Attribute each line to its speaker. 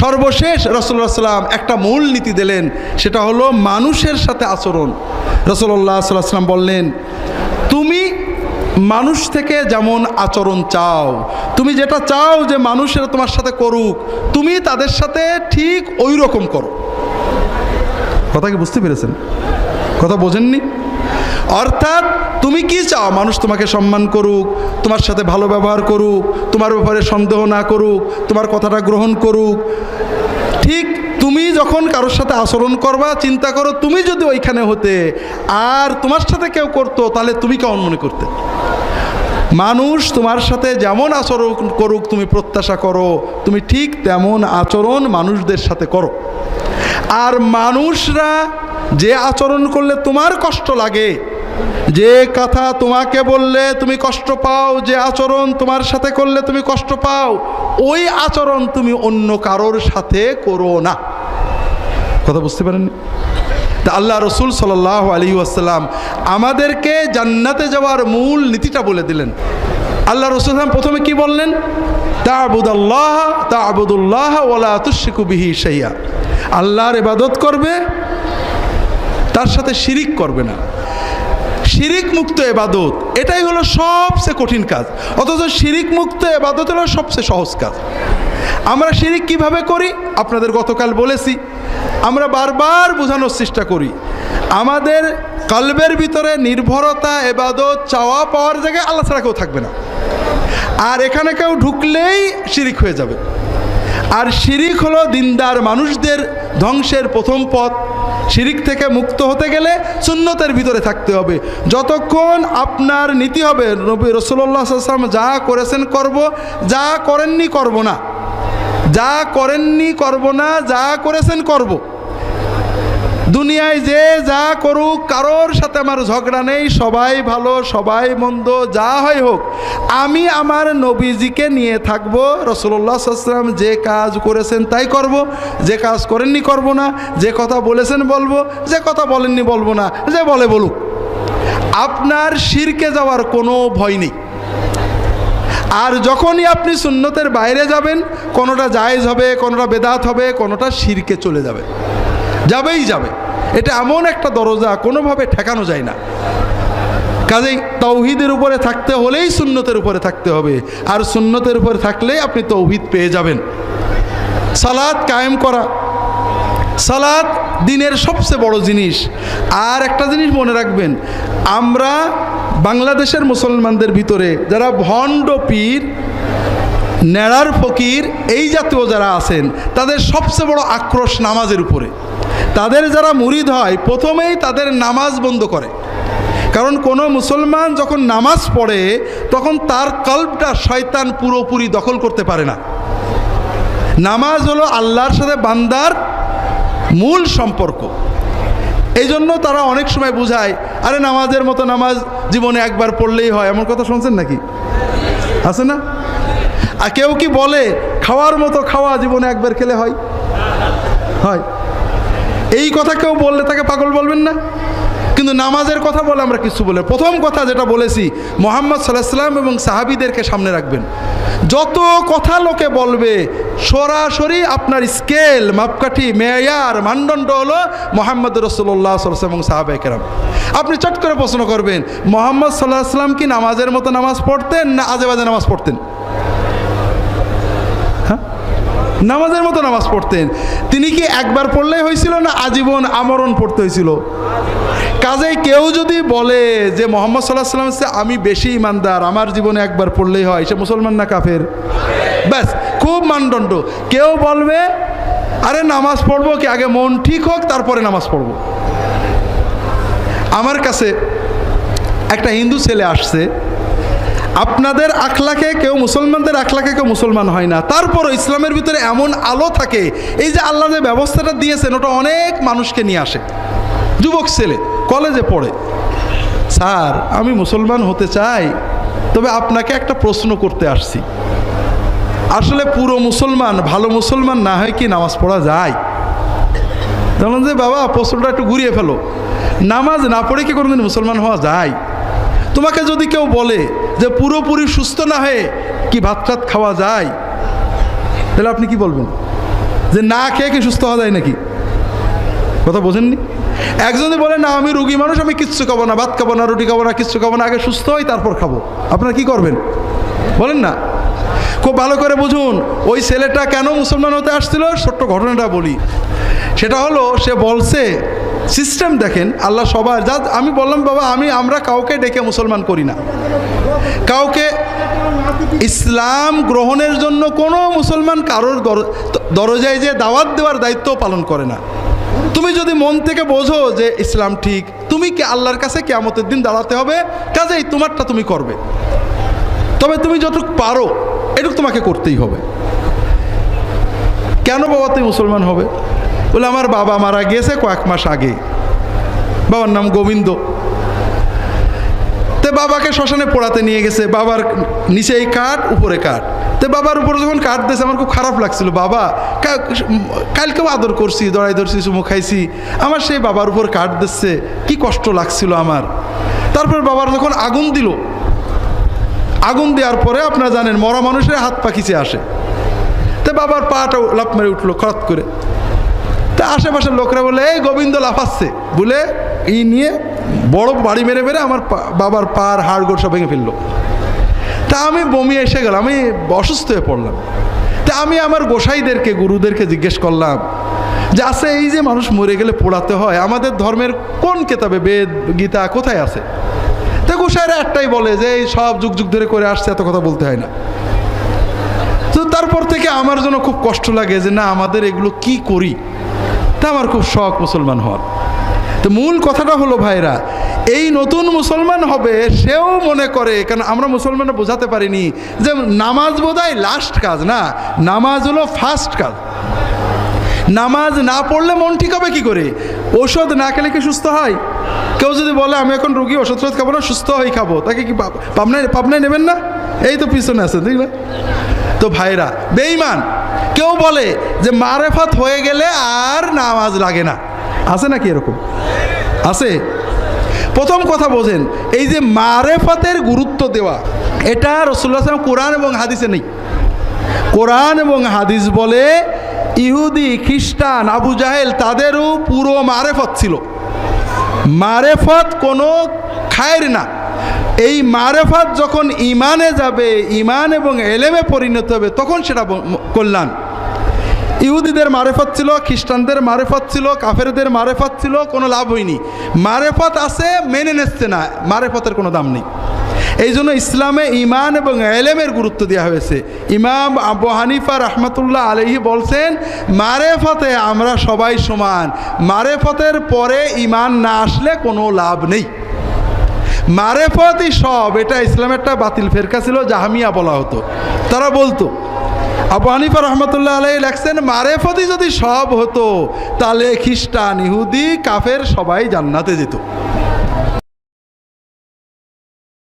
Speaker 1: সর্বশেষ রসুল্লাহ সাল্লাম একটা মূল নীতি দিলেন, সেটা হলো মানুষের সাথে আচরণ। রসুল্লাহ সাল্লাহ সাল্লাম বললেন, তুমি মানুষ থেকে যেমন আচরণ চাও, তুমি যেটা চাও যে মানুষেরা তোমার সাথে করুক, তুমি তাদের সাথে ঠিক ওই রকম করো। কথা কি বুঝতে পেরেছেন? কথা বোঝেননি? অর্থাৎ তুমি কি চাও? মানুষ তোমাকে সম্মান করুক, তোমার সাথে ভালো ব্যবহার করুক, তোমার ব্যাপারে সন্দেহ না করুক, তোমার কথাটা গ্রহণ করুক। ঠিক তুমি যখন কারোর সাথে আচরণ করবা, চিন্তা করো তুমি যদি ওইখানে হতে আর তোমার সাথে কেউ করতো, তাহলে তুমি কেমন মনে করতে? মানুষ তোমার সাথে যেমন আচরণ করুক, তুমি প্রত্যাশা করো, তুমি ঠিক তেমন আচরণ মানুষদের সাথে করো। আর মানুষরা যে আচরণ করলে তোমার কষ্ট লাগে যে কথা তোমাকে বললে তুমি কষ্ট পাও, যে আচরণ তোমার সাথে করলে তুমি কষ্ট পাও, ওই আচরণ তুমি অন্য কারোর সাথে করো না। কথা বুঝতে পারেননি? তা আল্লাহ রসুল সাল্লাহ আলী আসসালাম আমাদেরকে জান্নাতে যাওয়ার মূল নীতিটা বলে দিলেন। আল্লাহ রসুল প্রথমে কি বললেন? তা আবুদাল্লাহ তা আবুদুল্লাহ ওলা তুশিকু বিহি সাইয়া আল্লাহর ইবাদত করবে, তার সাথে শিরিক করবে না। শিরিক মুক্ত এবাদত, এটাই হলো সবচেয়ে কঠিন কাজ। অথচ শিরিক মুক্ত এবাদত হলো সবচেয়ে সহজ কাজ। আমরা শিরিক কীভাবে করি? আপনাদের গতকাল বলেছি। আমরা বারবার বোঝানোর চেষ্টা করি। আমাদের কলবের ভিতরে নির্ভরতা, এবাদত, চাওয়া পাওয়ার জায়গায় আল্লাহ ছাড়া কেউ থাকবে না। আর এখানে কেউ ঢুকলেই শিরিক হয়ে যাবে। আর শিরিক হলো দিনদার মানুষদের ধ্বংসের প্রথম পথ। শিরিক থেকে মুক্ত হতে গেলে সুন্নতের ভিতরে থাকতে হবে। যতক্ষণ আপনার নীতি হবে, নবী রসুল্লাহ যা করেছেন করব, যা করেননি করব না। যা করেননি করব না, যা করেছেন করব। দুনিয়ায় যে যা করুক, কারোর সাথে আমার ঝগড়া নেই, সবাই ভালো, সবাই মন্দ, যা হয় হোক, আমি আমার নবীজিকে নিয়ে থাকব রসুল্লাহ সাল্লাম যে কাজ করেছেন তাই করব, যে কাজ করেননি করব না, যে কথা বলেছেন বলব, যে কথা বলেননি বলব না, যে বলে বলুক। আপনার শিরকে যাওয়ার কোনো ভয় নেই। আর যখনই আপনি সুন্নতের বাইরে যাবেন, কোনোটা জায়েজ হবে, কোনোটা বেদাত হবে, কোনোটা শিরকে চলে যাবে। যাবেই যাবে। এটা এমন একটা দরজা, কোনোভাবে ঠেকানো যায় না। কাজেই তৌহিদের উপরে থাকতে হলেই সুন্নতের উপরে থাকতে হবে। আর সুন্নতের উপরে থাকলেই আপনি তৌহিদ পেয়ে যাবেন। সালাদ কায়েম করা। সালাদ দিনের সবচেয়ে বড় জিনিস। আর একটা জিনিস মনে রাখবেন, আমরা বাংলাদেশের মুসলমানদের ভিতরে যারা ভণ্ড পীর, নেড়ার ফকির, এই জাতীয় যারা আছেন, তাদের সবচেয়ে বড় আক্রোশ নামাজের উপরে। তাদের যারা মুরিদ হয়, প্রথমেই তাদের নামাজ বন্ধ করে। কারণ কোনো মুসলমান যখন নামাজ পড়ে, তখন তার কল্পটা শয়তান পুরোপুরি দখল করতে পারে না। নামাজ হলো আল্লাহর সাথে বান্দার মূল সম্পর্ক। এই জন্য তারা অনেক সময় বুঝায়, আরে নামাজের মতো নামাজ জীবনে একবার পড়লেই হয়। এমন কথা শুনছেন নাকি? আছে না? আর কেউ কি বলে, খাওয়ার মতো খাওয়া জীবনে একবার খেলে হয়? হয়। এই কথা কেউ বললে তাকে পাগল বলবেন না। কিন্তু নামাজের কথা বলে আমরা কিছু বলে। প্রথম কথা যেটা বলেছি, মোহাম্মদ সাল্লাহাম এবং সাহাবিদেরকে সামনে রাখবেন। যত কথা লোকে বলবে, সরাসরি আপনার স্কেল, মাপকাঠি, মেয়ার, মানদণ্ড হলো মোহাম্মদ রসুল্লাহ সাল্লাম এবং সাহাবাইকেরাম আপনি চট করে প্রশ্ন করবেন, মোহাম্মদ সাল্লাহ আসলাম কি নামাজের মতো নামাজ পড়তেন না আজেবাজে নামাজ পড়তেন হ্যাঁ নামাজের মতো নামাজ পড়তেন। তিনি কি একবার পড়লেই হয়েছিল না আজীবন আমরণ পড়তে হয়েছিল? কাজেই কেউ যদি বলে যে মোহাম্মদ সাল্লাহ সাল্লাম আমি বেশি ইমানদার, আমার জীবনে একবার পড়লেই হয়। সে মুসলমান না কাফের? ব্যাস, খুব মানদণ্ড। কেউ বলবে, আরে নামাজ পড়ব কি, আগে মন ঠিক হোক, তারপরে নামাজ পড়ব। আমার কাছে একটা হিন্দু ছেলে আসছে আপনাদের আখলাকে কেউ মুসলমানদের আখলাকে কেউ মুসলমান হয় না। তারপরও ইসলামের ভিতরে এমন আলো থাকে, এই যে আল্লাহ যে ব্যবস্থাটা দিয়েছেন, ওটা অনেক মানুষকে নিয়ে আসে। যুবক ছেলে, কলেজে পড়ে। স্যার, আমি মুসলমান হতে চাই, তবে আপনাকে একটা প্রশ্ন করতে আসছি। আসলে পুরো মুসলমান, ভালো মুসলমান না হয় কি নামাজ পড়া যায়? তখন যে, বাবা, প্রশ্নটা একটু ঘুরিয়ে ফেলো। নামাজ না পড়ে কি কোনোদিন মুসলমান হওয়া যায়? তোমাকে যদি কেউ বলে যে পুরোপুরি সুস্থ না হয়ে কি ভাত টাত খাওয়া যায়, তাহলে আপনি কি বলবেন? যে না খেয়ে কি সুস্থ হওয়া যায় নাকি? কথা বোঝেননি? একজন বলে, না, আমি রুগী মানুষ, আমি কিচ্ছু খাব না, ভাত খাব না, রুটি খাব না, কিচ্ছু খাব না, আগে সুস্থ হই, তারপর খাব। আপনারা কি করবেন? বলেন না। খুব ভালো করে বুঝুন, ওই ছেলেটা কেন মুসলমান হতে আসছিল? ছোট্ট ঘটনাটা বলি। সেটা হলো, সে বলছে সিস্টেম দেখেন, আল্লাহ সবার যা আমি বললাম, বাবা, আমি, আমরা কাউকে ডেকে মুসলমান করি না। কাউকে ইসলাম গ্রহণের জন্য কোনো মুসলমান কারোর দরজায় যে দাওয়াত দেওয়ার দায়িত্ব পালন করে না। তুমি যদি মন থেকে বোঝো যে ইসলাম ঠিক, তুমি কি আল্লাহর কাছে কেয়ামতের দিন দাঁড়াতে হবে? কাজেই তোমারটা তুমি করবে। তবে তুমি যতটুকু পারো, এটুকু তোমাকে করতেই হবে। কেন বাবা, তুই মুসলমান হবে? বলে, আমার বাবা মারা গিয়েছে কয়েক মাস আগে। বাবার নাম গোবিন্দ। তে বাবাকে শ্মশানে পোড়াতে নিয়ে গেছে। বাবার নিচেই কাঠ, উপরে কাঠ। তে বাবার উপরে যখন কাঠ দিয়েছে, আমার খুব খারাপ লাগছিল। বাবা কালকেও আদর করছি, দড়াই ধরছি, চুমু খাইছি। আমার সেই বাবার উপর কাঠ দিচ্ছে। কি কষ্ট লাগছিল আমার। তারপর বাবার যখন আগুন দিল, আগুন দেওয়ার পরে আপনারা জানেন, মরা মানুষের হাত পাখিছে আসে। তে বাবার পাটা লাফ মেরে উঠল খরত করে। তা আশেপাশের লোকরা বলে, এই গোবিন্দ লাফাচ্ছে। বলে ই নিয়ে বড় বাড়ি মেরে মেরে আমার বাবার পার হাড় গোড় সব ভেঙে ফেলল। তা আমি বমি এসে গেলাম আমি অসুস্থ হয়ে পড়লাম। তা আমি আমার গোসাইদেরকে, গুরুদেরকে জিজ্ঞেস করলাম যে আছে এই যে মানুষ মরে গেলে পোড়াতে হয়, আমাদের ধর্মের কোন কেতাবে বেদ, গীতা কোথায় আছে? তা গোসাইরা একটাই বলে যে, এই সব যুগ যুগ ধরে করে আসছে, এত কথা বলতে হয় না। তো তারপর থেকে আমার জন্য খুব কষ্ট লাগে যে, না, আমাদের এগুলো কি করি? তা আমার খুব শখ মুসলমান হওয়ার। তো মূল কথাটা হলো, ভাইরা, এই নতুন মুসলমান হবে সেও মনে করে, কারণ আমরা মুসলমানরা বোঝাতে পারিনি যে নামাজ বোধহয় লাস্ট কাজ না, নামাজ হলো ফার্স্ট কাজ। নামাজ না পড়লে মন ঠিক হবে কী করে? ওষুধ না খেলে কি সুস্থ হয়? কেউ যদি বলে, আমি এখন রুগী ওষুধ টষুধ খাব না, সুস্থ হয়ে খাব। তাকে কি পাব- পাবনায় পাবনায় নেবেন না? এই তো পিছনে আছে না তো ভাইরা বেইমান কেউ বলে যে মারেফাত হয়ে গেলে আর নামাজ লাগে না। আছে নাকি এরকম? আছে। প্রথম কথা বোঝেন, এই যে মারেফাতের গুরুত্ব দেওয়া, এটা রসুল্লাহ সাল্লাম কোরআন এবং হাদিসে নেই। কোরআন এবং হাদিস বলে ইহুদি, খ্রিস্টান, আবু জাহেল তাদেরও পুরো মারেফত ছিল। মারেফত কোনো খায়ের না। এই মারেফাত যখন ইমানে যাবে ইমান এবং এলেমে পরিণত হবে, তখন সেটা কল্যাণ। ইহুদিদের মারেফত ছিল, খ্রিস্টানদের মারেফত ছিল, কাফেরদের মারেফত ছিল, কোনো লাভ হয়নি। মারেফত আছে, মেনে নিচ্ছে না, মারেফতের কোনো দাম নেই। এই জন্য ইসলামে ইমান এবং এলেমের গুরুত্ব দেওয়া হয়েছে। ইমাম আবু হানিফা রহমতুল্লাহ আলহি বলছেন, মারেফতে আমরা সবাই সমান। মারেফতের পরে ইমান না আসলে কোনো লাভ নেই। মারেফতই সব, এটা ইসলামের একটা বাতিল ফেরকা ছিল, জাহামিয়া বলা হতো। তারা বলতো আবু হানিফা রহমতুল্লাহ আলাই লেখছেন মারেফতি যদি সব হতো, তাহলে খ্রিস্টান, ইহুদি, কাফের সবাই জান্নাতে যেত।